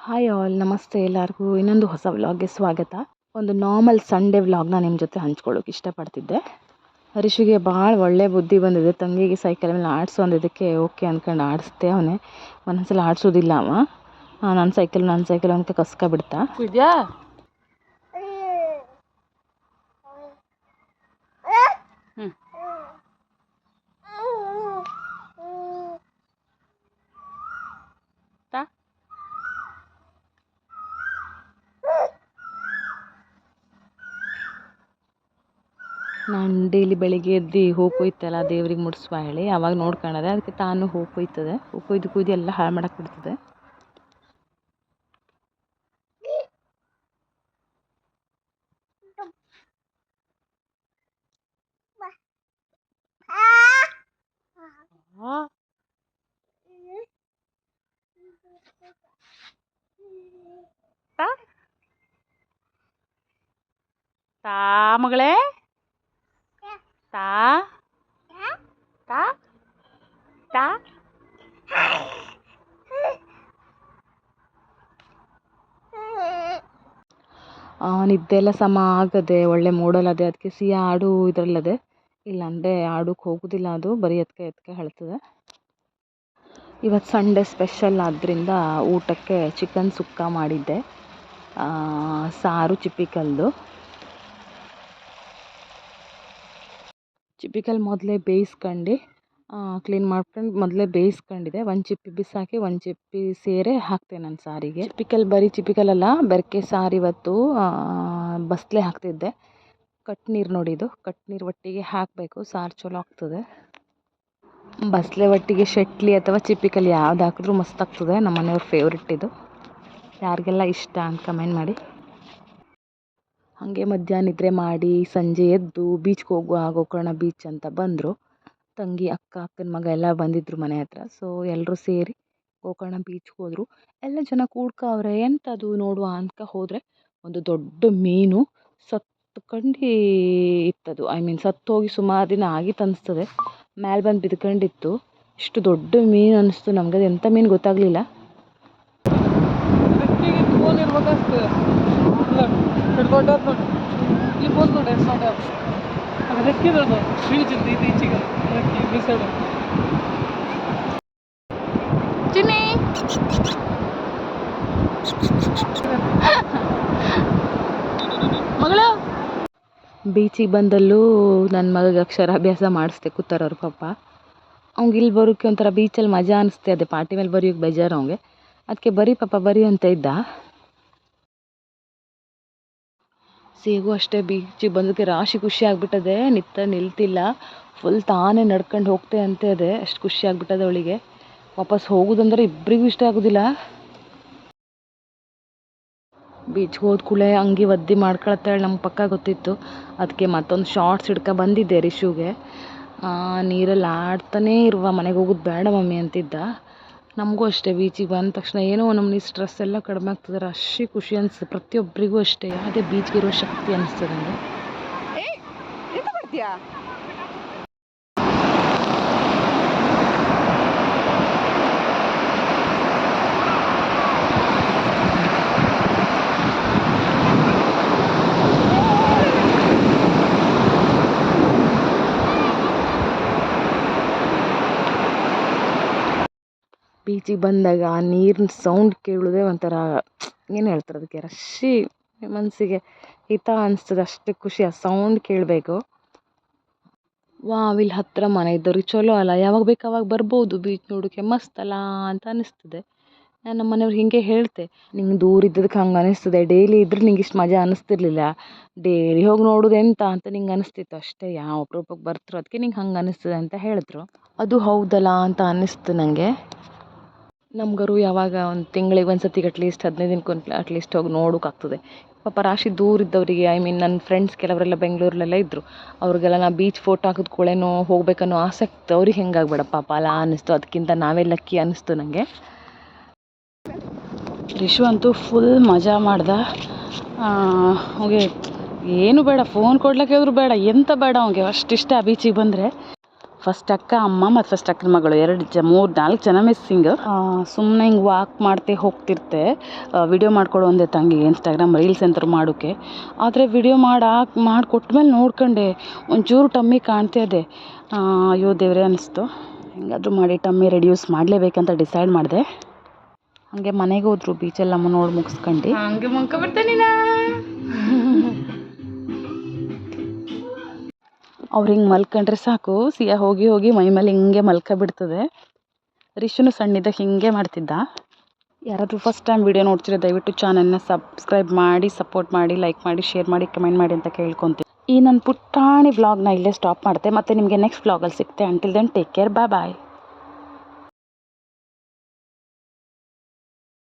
Hi all ನಮಸ್ತೆ ಎಲ್ಲರಿಗೂ. ಇನ್ನೊಂದು ಹೊಸ ವ್ಲಾಗ್ಗೆ ಸ್ವಾಗತ. ಒಂದು ನಾರ್ಮಲ್ ಸಂಡೇ ವ್ಲಾಗ್ನ ನಿಮ್ಮ ಜೊತೆ ಹಂಚ್ಕೊಳ್ಳೋಕೆ ಇಷ್ಟಪಡ್ತಿದ್ದೆ. ಹರೀಶಿಗೆ ಭಾಳ ಒಳ್ಳೆ ಬುದ್ಧಿ ಬಂದಿದೆ. ತಂಗಿಗೆ ಸೈಕಲ್ ಮೇಲೆ ಆಡಿಸು ಅಂದಿದ್ದಕ್ಕೆ ಓಕೆ ಅಂದ್ಕೊಂಡು ಆಡಿಸ್ದೆ ಅವನೇ. ಒಂದೊಂದ್ಸಲ ಆಡಿಸೋದಿಲ್ಲ ಅವ. ನನ್ನ ಸೈಕಲ್ ನನ್ನ ಸೈಕಲ್ ಅಂತ ಕಸ್ಕ ಬಿಡ್ತಾ. ಇದೆಯಾ ಹ್ಞೂ ತಾ ನಾನು ಡೈಲಿ ಬೆಳಗ್ಗೆ ಎದ್ದು ಹೂ ಕೊಯ್ತಲ್ಲ, ದೇವ್ರಿಗೆ ಮುಡಿಸುವ ಹೇಳಿ, ಅವಾಗ ನೋಡ್ಕೊಳದೆ ಅದಕ್ಕೆ ತಾನು ಹೂ ಕೊಯ್ತದೆ. ಹೂ ಕೊಯ್ದು ಕುಯ್ದು ಎಲ್ಲ ಹಾಳು ಮಾಡಕ್ಕೆ ಬಿಡ್ತದೆ. ತಾ ಮಗಳೇ. ತಾ ತಾ ನಿದ್ದೆ ಎಲ್ಲ ಸಮ ಆಗದೆ, ಒಳ್ಳೆ ಮೂಡಲ್ಲದೆ ಅದಕ್ಕೆ ಸಿಹಿ, ಆಡು ಇದರಲ್ಲದೆ. ಇಲ್ಲಾಂದರೆ ಆಡೋಕ್ಕೆ ಹೋಗೋದಿಲ್ಲ ಅದು, ಬರೀ ಎತ್ಕೆ ಎತ್ಕೆ ಹೇಳ್ತದೆ ಇವತ್ತು ಸಂಡೇ ಸ್ಪೆಷಲ್ ಆದ್ದರಿಂದ ಊಟಕ್ಕೆ ಚಿಕನ್ ಸುಕ್ಕ ಮಾಡಿದ್ದೆ. ಸಾರು ಚಿಪ್ಪಿಕಲ್ದು. ಚಿಪ್ಪಿಕಲ್ ಮೊದಲೇ ಬೇಯಿಸ್ಕೊಂಡು ಕ್ಲೀನ್ ಮಾಡ್ಕೊಂಡು ಮೊದಲೇ ಬೇಯಿಸ್ಕೊಂಡಿದ್ದೆ ಒಂದು ಚಿಪ್ಪಿ ಬಿಸಾಕಿ ಒಂದು ಚಿಪ್ಪಿ ಸೇರೆ ಹಾಕ್ತೇನೆ ನಾನು ಸಾರಿಗೆ. ಚಿಪ್ಪಿಕಲ್ ಬರೀ ಚಿಪ್ಪಿಕಲ್ ಅಲ್ಲ ಬೆರಕೆ, ಸಾರು ಇವತ್ತು ಬಸ್ಲೆ ಹಾಕ್ತಿದ್ದೆ. ಕಟ್ ನೀರು ನೋಡಿದ್ದು. ಕಟ್ ನೀರು ಒಟ್ಟಿಗೆ ಹಾಕಬೇಕು. ಸಾರು ಚಲೋ ಆಗ್ತದೆ. ಬಸ್ಲೆ ಒಟ್ಟಿಗೆ ಶಟ್ಲಿ ಅಥವಾ ಚಿಪ್ಪಿಕಲ್ ಯಾವ್ದು ಹಾಕಿದ್ರೂ ಮಸ್ತ್ ಆಗ್ತದೆ. ನಮ್ಮ ಮನೆಯವ್ರ ಫೇವ್ರೆಟ್ ಇದು. ಯಾರಿಗೆಲ್ಲ ಇಷ್ಟ ಅಂತ ಕಮೆಂಟ್ ಮಾಡಿ. ಹಾಗೆ ಮಧ್ಯಾಹ್ನ ನಿದ್ರೆ ಮಾಡಿ ಸಂಜೆ ಎದ್ದು ಬೀಚ್ಗೆ ಹೋಗುವ ಗೋಕರ್ಣ ಬೀಚ್ ಅಂತ ಬಂದರು. ತಂಗಿ, ಅಕ್ಕ, ಅಕ್ಕನ ಮಗ ಎಲ್ಲ ಬಂದಿದ್ದರು ಮನೆ ಹತ್ರ. ಸೊ ಎಲ್ಲರೂ ಸೇರಿ ಗೋಕರ್ಣ ಬೀಚ್ಗೆ ಹೋದರು. ಎಲ್ಲ ಜನ ಕೂಡ್ಕವ್ರೆ ಎಂಥದು ನೋಡುವ ಅಂತ ಹೋದರೆ ಒಂದು ದೊಡ್ಡ ಮೀನು ಸತ್ಕಂಡು ಇತ್ತದು. ಐ ಮೀನ್ ಸತ್ತೋಗಿ ಸುಮಾರು ದಿನ ಆಗಿತ್ತು ಅನಿಸ್ತದೆ. ಮೇಲೆ ಬಂದು ಬಿದ್ಕೊಂಡಿತ್ತು. ಇಷ್ಟು ದೊಡ್ಡ ಮೀನು ಅನ್ನಿಸ್ತು ನಮ್ಗೆ ಅದು ಎಂಥ ಮೀನು ಗೊತ್ತಾಗಲಿಲ್ಲ. ಮಗಳು? ಬೀಚಿಗೆ ಬಂದಲ್ಲೂ ನನ್ನ ಮಗಗೆ ಅಕ್ಷರಾಭ್ಯಾಸ ಮಾಡಿಸ್ದೆ, ಕೂತಾರ ಅವ್ರ ಪಾಪ ಅವ್ಗೆ ಇಲ್ಲಿ ಬರೋಕ್ಕೆ ಒಂಥರ ಬೀಚಲ್ಲಿ ಮಜಾ ಅನಿಸ್ತೆ, ಅದೇ ಪಾರ್ಟಿ ಮೇಲೆ ಬರೆಯೋಕೆ ಬೇಜಾರು ಅವ್ಗೆ. ಅದಕ್ಕೆ ಬರೀ ಪಾಪ ಬರೀ ಅಂತ ಇದ್ದ. ಸೇಗು ಅಷ್ಟೇ ಬೀಚಿಗೆ ಬಂದಕ್ಕೆ ರಾಶಿ ಖುಷಿ ಆಗಿಬಿಟ್ಟದೆ ನಿತ್ತ ನಿಲ್ತಿಲ್ಲ. ಫುಲ್ ತಾನೇ ನಡ್ಕೊಂಡು ಹೋಗ್ತೆ ಅಂತೆ ಅದೇ ಅಷ್ಟು ಖುಷಿ ಆಗಿಬಿಟ್ಟದೆ ಅವಳಿಗೆ. ವಾಪಸ್ ಹೋಗೋದಂದ್ರೆ ಇಬ್ಬರಿಗೂ ಇಷ್ಟ ಆಗೋದಿಲ್ಲ. ಬೀಚ್ಗೆ ಹೋದ ಕೂಡಲೇ ಅಂಗಿ ಒದ್ದೆ ಮಾಡ್ಕೊಳತ್ತಾಳೆ ನಮ್ಮ ಪಕ್ಕ ಗೊತ್ತಿತ್ತು. ಅದಕ್ಕೆ ಮತ್ತೊಂದು ಶಾರ್ಟ್ಸ್ ಹಿಡ್ಕ ಬಂದಿದ್ದೆ ರಿಶುಗೆ. ನೀರಲ್ಲಿ ಆಡ್ತಾನೇ ಇರುವ ಮನೆಗೆ ಹೋಗೋದು ಬೇಡ ಮಮ್ಮಿ ಅಂತಿದ್ದ. ನಮಗೂ ಅಷ್ಟೇ ಬೀಚಿಗೆ ಬಂದ ತಕ್ಷಣ ಏನೋ ನಮ್ಮನೆ ಸ್ಟ್ರೆಸ್ ಎಲ್ಲ ಕಡಿಮೆ ಆಗ್ತದೆ ಅಷ್ಟೇ ಖುಷಿ ಅನಿಸ್ತದೆ ಪ್ರತಿಯೊಬ್ಬರಿಗೂ ಅಷ್ಟೇ, ಯಾವುದೇ ಬೀಚ್ಗೆ ಇರೋ ಶಕ್ತಿ ಅನಿಸ್ತದೆ ನನಗೆ ಬೀಚಿಗೆ ಬಂದಾಗ ಆ ನೀರಿನ ಸೌಂಡ್ ಕೇಳೋದೇ ಒಂಥರ, ಏನು ಹೇಳ್ತಾರೆ ಅದಕ್ಕೆ ರಶ್ಶಿ ಮನಸ್ಸಿಗೆ ಹಿತ ಅನಿಸ್ತದೆ, ಅಷ್ಟು ಖುಷಿ ಆ ಸೌಂಡ್ ಕೇಳಬೇಕು. ವಾವ್ ಇಲ್ಲಿ ಹತ್ತಿರ ಮನೆ ಇದ್ದವ್ರಿಗೆ ಚಲೋ ಅಲ್ಲ, ಯಾವಾಗ ಬೇಕು ಅವಾಗ ಬರ್ಬೋದು, ಬೀಚ್ ನೋಡೋಕ್ಕೆ ಮಸ್ತ್ ಅಲ್ಲ ಅಂತ ಅನಿಸ್ತದೆ. ನಾನು ನಮ್ಮ ಮನೆಯವ್ರಿಗೆ ಹೀಗೆ ಹೇಳ್ತೆ ನಿಂಗೆ ದೂರ ಇದ್ದದಕ್ಕೆ ಹಂಗೆ ಅನಿಸ್ತದೆ, ಡೈಲಿ ಇದ್ರೆ ನಿಂಗೆ ಇಷ್ಟು ಮಜಾ ಅನಿಸ್ತಿರ್ಲಿಲ್ಲ, ಡೈಲಿ ಹೋಗಿ ನೋಡೋದು ಎಂತ ಅಂತ ನಿಂಗೆ ಅನಿಸ್ತಿತ್ತು, ಅಷ್ಟೇ ಯಾವ ಅಪರೂಪಕ್ಕೆ ಬರ್ತಿರೋ ಅದಕ್ಕೆ ನಿಂಗೆ ಹಂಗೆ ಅನಿಸ್ತದೆ ಅಂತ ಹೇಳಿದ್ರು. ಅದು ಹೌದಲ್ಲ ಅಂತ ಅನ್ನಿಸ್ತು ನನಗೆ ನಮ್ಗರು ಯಾವಾಗ ಒಂದು ತಿಂಗ್ಳಿಗೆ ಒಂದು ಸತಿಗೆ ಅಟ್ಲೀಸ್ಟ್ ಹದಿನೈದು ದಿನಕ್ಕೊಂದು ಅಟ್ಲೀಸ್ಟ್ ಹೋಗಿ ನೋಡೋಕ್ಕಾಗ್ತದೆ ಪಾಪ ರಾಶಿ ದೂರ ಇದ್ದವರಿಗೆ ಐ ಮೀನ್ ನನ್ನ ಫ್ರೆಂಡ್ಸ್ ಕೆಲವರೆಲ್ಲ ಬೆಂಗಳೂರಲ್ಲೆಲ್ಲ ಇದ್ದರು ಅವ್ರಿಗೆಲ್ಲ ನಾ ಬೀಚ್ ಫೋಟೋ ಹಾಕಿದ ಕೂಡೇನೋ ಹೋಗ್ಬೇಕನ್ನೋ ಆಸಕ್ತಿ ಅವ್ರಿಗೆ ಹೆಂಗಾಗ್ಬೇಡ ಪಾಪ, ಅಲ್ಲ ಅನ್ನಿಸ್ತು ಅದಕ್ಕಿಂತ ನಾವೇ ಲಕ್ಕಿ ಅನ್ನಿಸ್ತು ನನಗೆ ರಿಶು ಅಂತೂ ಫುಲ್ ಮಜಾ ಮಾಡ್ದ. ಅವಗೆ ಏನು ಬೇಡ ಫೋನ್ ಕೊಡ್ಲಿಕ್ಕೆ ಬೇಡ, ಎಂತ ಬೇಡ ಅವ್ಗೆ, ಅಷ್ಟು ಇಷ್ಟ ಬೀಚಿಗೆ ಬಂದರೆ. ಫಸ್ಟ್ ಅಕ್ಕ, ಅಮ್ಮ ಮತ್ತು ಫಸ್ಟ್ ಅಕ್ಕನ ಮಗಳು. ಎರಡು ಜ, ಮೂರು, ನಾಲ್ಕು ಜನ ಮಿಸ್ಸಿಂಗ್ ಸುಮ್ಮನೆ ಹಿಂಗೆ ವಾಕ್ ಮಾಡ್ತೆ ಹೋಗ್ತಿರ್ತೆ. ವಿಡಿಯೋ ಮಾಡ್ಕೊಳ್ಳೋ ಒಂದೇ ತಂಗಿ ಇನ್ಸ್ಟಾಗ್ರಾಮ್ ರೀಲ್ಸ್ ಅಂತ ಮಾಡೋಕ್ಕೆ ಆದರೆ ವಿಡಿಯೋ ಮಾಡಿ ಮಾಡಿಕೊಟ್ಮೇಲೆ ನೋಡ್ಕೊಂಡೆ. ಒಂಚೂರು ಟಮ್ಮಿ ಕಾಣ್ತಾ ಇದೆ ಅಯ್ಯೋ ದೇವರೇ ಅನ್ನಿಸ್ತು ಹೆಂಗಾದರೂ ಮಾಡಿ ಟಮ್ಮಿ ರೆಡ್ಯೂಸ್ ಮಾಡಲೇಬೇಕಂತ ಡಿಸೈಡ್ ಮಾಡಿದೆ. ಹಾಗೆ ಮನೆಗೆ ಹೋದ್ರು ಬೀಚೆಲ್ಲ ನೋಡಿ ಮುಗಿಸ್ಕೊಂಡು. ಹಂಗೆ ಅವ್ರು ಹಿಂಗೆ ಮಲ್ಕೊಂಡ್ರೆ ಸಾಕು. ಸಿಯಾ ಹೋಗಿ ಹೋಗಿ ಮೈ ಮೇಲೆ ಹಿಂಗೆ ಮಲ್ಕ ಬಿಡ್ತದೆ. ರಿಶುನು ಸಣ್ಣಿದ್ದಾಗ ಹಿಂಗೆ ಮಾಡ್ತಿದ್ದ. ಯಾರಾದರೂ ಫಸ್ಟ್ ಟೈಮ್ ವಿಡಿಯೋ ನೋಡ್ತಿರೋ ದಯವಿಟ್ಟು ಚಾನಲ್ನ ಸಬ್ಸ್ಕ್ರೈಬ್ ಮಾಡಿ ಸಪೋರ್ಟ್ ಮಾಡಿ ಲೈಕ್ ಮಾಡಿ ಶೇರ್ ಮಾಡಿ ಕಮೆಂಟ್ ಮಾಡಿ ಅಂತ ಕೇಳ್ಕೊತೀನಿ ಈ ನನ್ನ ಪುಟ್ಟಾಣಿ ವ್ಲಾಗ್ನ ಇಲ್ಲೇ ಸ್ಟಾಪ್ ಮಾಡ್ತೆ. ಮತ್ತು ನಿಮಗೆ ನೆಕ್ಸ್ಟ್ ವ್ಲಾಗಲ್ಲಿ ಸಿಗ್ತೆ. Until then take care bye bye